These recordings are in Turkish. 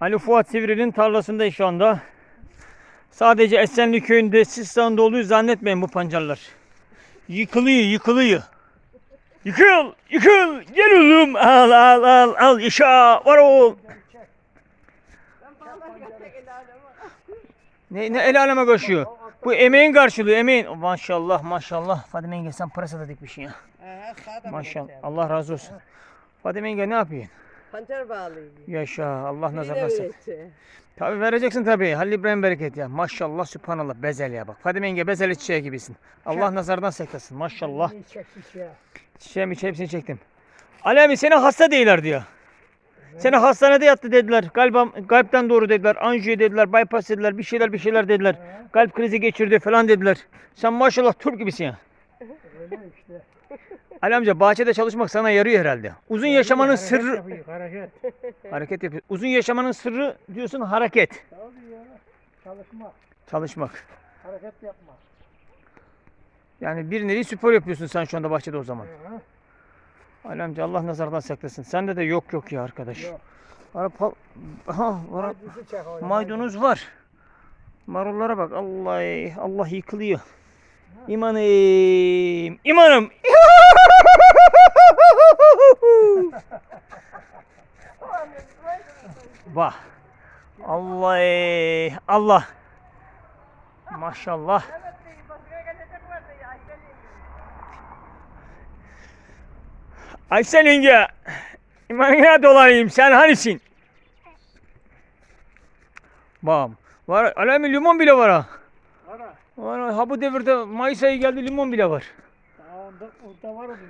Ali Fuat Sivri'nin tarlasındayız şu anda. Sadece Esenli köyünde Sistan'da olduğu zannetmeyin bu pancarlar. Yıkılıyor, yıkılıyor. Yıkıl, yıkıl, gel oğlum, al, al, al, al, yaşa, var oğul. Ne, ne el aleme koşuyor. Bu emeğin karşılığı, emeğin. Maşallah, maşallah. Fadime yenge sen pırasa da dikmişsin ya. Maşallah, Allah razı olsun. Fadime yenge ne yapıyorsun? Pancar bağlıyım. Yaşa, Allah saklasın. öğreti. Tabii vereceksin tabii. Halil İbrahim bereket ya. Maşallah, sübhanallah. Bezel ya bak. Fadime yenge bezeli çiçeği gibisin. Allah nazardan saklasın. Maşallah. Çiçeğimi içi hepsini çektim. Ali abi seni hasta değiller diyor. Seni hastanede yattı dediler. Galiba kalpten doğru dediler. Anjiyo dediler. Bypass dediler. Bir şeyler bir şeyler dediler. Kalp krizi geçirdi falan dediler. Sen maşallah Türk gibisin ya. Ali amca bahçede çalışmak sana yarıyor herhalde. Uzun yaşamanın sırrı Hareket. hareket yapıyor. Uzun yaşamanın sırrı diyorsun hareket. Tabii ya. Çalışma. Çalışmak. Hareket yapma. Yani bir nevi spor yapıyorsun sen şu anda bahçede o zaman. Hı. Ali amca Allah nazardan saklasın. Sende de yok yok ya arkadaş. Yok. Ara pal- Aha, var. Maydanozu çek oraya. Maydanoz var. Marullara bak. Allah Allah yıkılıyor. İmanım. İmanım. Bak. Allah. Allah. Maşallah. Aysel yenge. İmanına dolayım. Sen hanisin? Bak. Var. Alemi limon bile var ha. Ara. Ha bu devirde Mayıs ayı geldi limon bile var. Daha onda, orada var orada.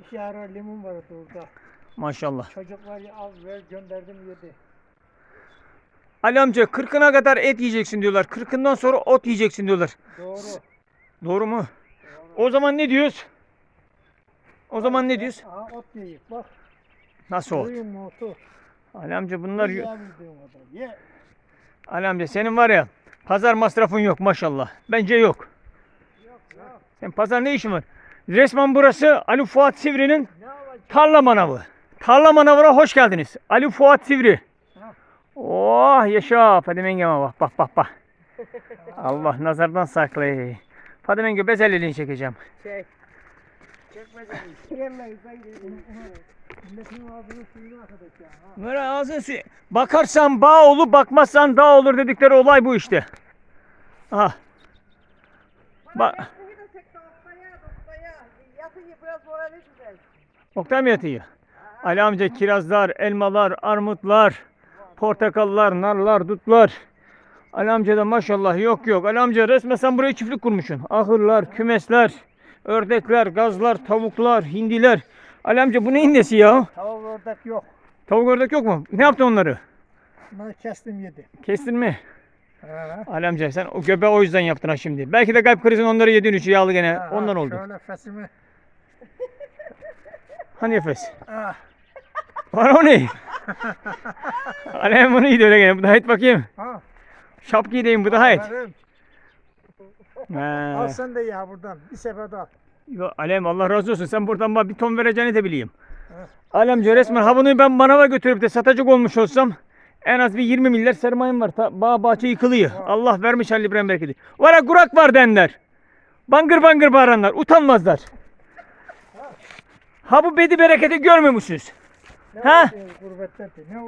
Bir işe yarar limon var orada. Maşallah. Çocuklar al ver gönderdim yedi. Ali amca kırkına kadar et yiyeceksin diyorlar. Kırkından sonra ot yiyeceksin diyorlar. Doğru. Doğru mu? O zaman ne diyoruz? O zaman ne diyoruz? Aha ot yiyip bak. Nasıl ot? Otu? Ali amca bunlar... Ye. Ye. Ali amca senin var ya pazar masrafın yok maşallah. Bence yok. Sen pazar ne işin var? Resmen burası Ali Fuat Sivri'nin tarla manavı. Tarla manavına hoş geldiniz. Ali Fuat Sivri. Ha. Oh yaşa Fadime yengeme bak bak bak bak. Allah nazardan saklayı. Fadime yenge bezelyeliğini çekeceğim. Çek. Gideyim. Milletin ağzını suyunu akıtacak ya. Ha. Böyle ağzını suyu. Bakarsan bağ olur, bakmazsan dağ olur dedikleri olay bu işte. Aha. Bak. Oktay mı yatıyor? Ali amca kirazlar, elmalar, armutlar, portakallar, narlar, dutlar. Ali amca da maşallah yok yok. Ali amca resmen sen buraya çiftlik kurmuşsun. Ahırlar, kümesler, ördekler, gazlar, tavuklar, hindiler. Ali amca bu neyin nesi ya? Tavuk ördek yok. Tavuk ördek yok mu? Ne yaptın onları? Bunları kestim yedi. Kestin mi? Ha. Ali amca sen o göbeği o yüzden yaptın ha şimdi. Belki de kalp krizin onları yediğin için yağlı gene Ha, ondan ha, oldu. Şöyle fesimi. Hani nefes? Ah. Var o ne? Ali bunu iyi de öyle gene. Bu da et bakayım. Ha. Şapkayı giyeyim bu daha et. Aferin. Ha. Al sen de ya buradan. Bir sefer al. Alem Allah razı olsun. Sen buradan bana bir ton vereceğini de bileyim. Alemce resmen ha bunu ben manava götürüp de satacak olmuş olsam en az bir 20 milyar sermayem var. Ta, bağ bahçe yıkılıyor. Allah vermiş Halil İbrahim bereketi. Vara kurak var denler. Bangır bangır bağıranlar. Utanmazlar. Ha bu bedi bereketi musunuz? Ne Ha?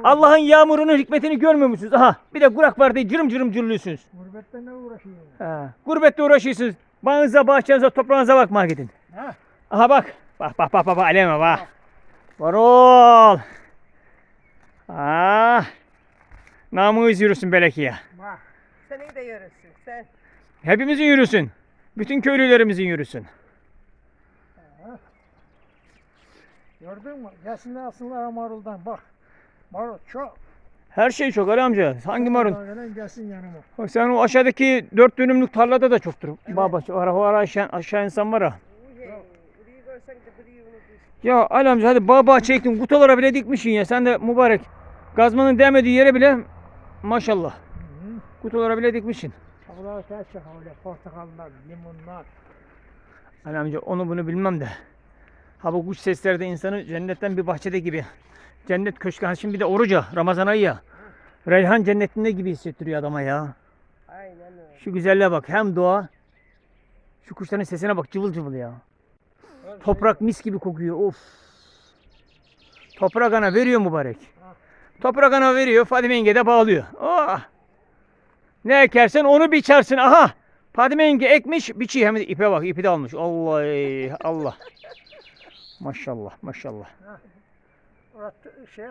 Allah'ın yağmurunun hikmetini musunuz? Aha bir de kurak var diye cırım cırım cırlıyorsunuz. Gurbette ne uğraşıyor? Ha. Gurbette uğraşıyorsunuz. Bağınıza, bahçenize, toprağınıza bakmaya gidin. Ha? Aha bak. Bak bak bak bak, Aleme bak. Var ol. Ah. Namımız yürüsün belekiye. Bak. Senin de yürüsün. Sen. Hepimizin yürüsün. Bütün köylülerimizin yürüsün. Gördün mü? Gelsinler alsınlar maruldan. Bak. Marul çok. Her şey çok Ali amca. Hangi marul? Gelen gelsin yanıma. Bak sen o aşağıdaki dört dönümlük tarlada da çoktur. Baba var, var aşağı, aşağı insan var ha. Ya Ali amca hadi bağ bahçe ektin kutulara bile dikmişsin ya. Sen de mübarek. Gazmanın değmediği yere bile maşallah. Kutulara bile dikmişsin. Abla kaçacak öyle portakallar, limonlar. Ali amca onu bunu bilmem de. Ha bu kuş sesleri de insanı cennetten bir bahçede gibi. Cennet köşkü. Ha şimdi bir de oruca. Ramazan ayı ya. Reyhan cennetinde gibi hissettiriyor adama ya. Aynen öyle. Şu güzelliğe bak. Hem doğa. Şu kuşların sesine bak cıvıl cıvıl ya. Toprak mis gibi kokuyor. Of. Toprak ana veriyor mübarek. Toprak ana veriyor. Fadime yenge de bağlıyor. Oh. Ne ekersen onu biçersin. Aha. Fadime yenge ekmiş biçiyor. Hem de ipe bak. ipi de almış. Allah Allah. Maşallah maşallah. Orada şey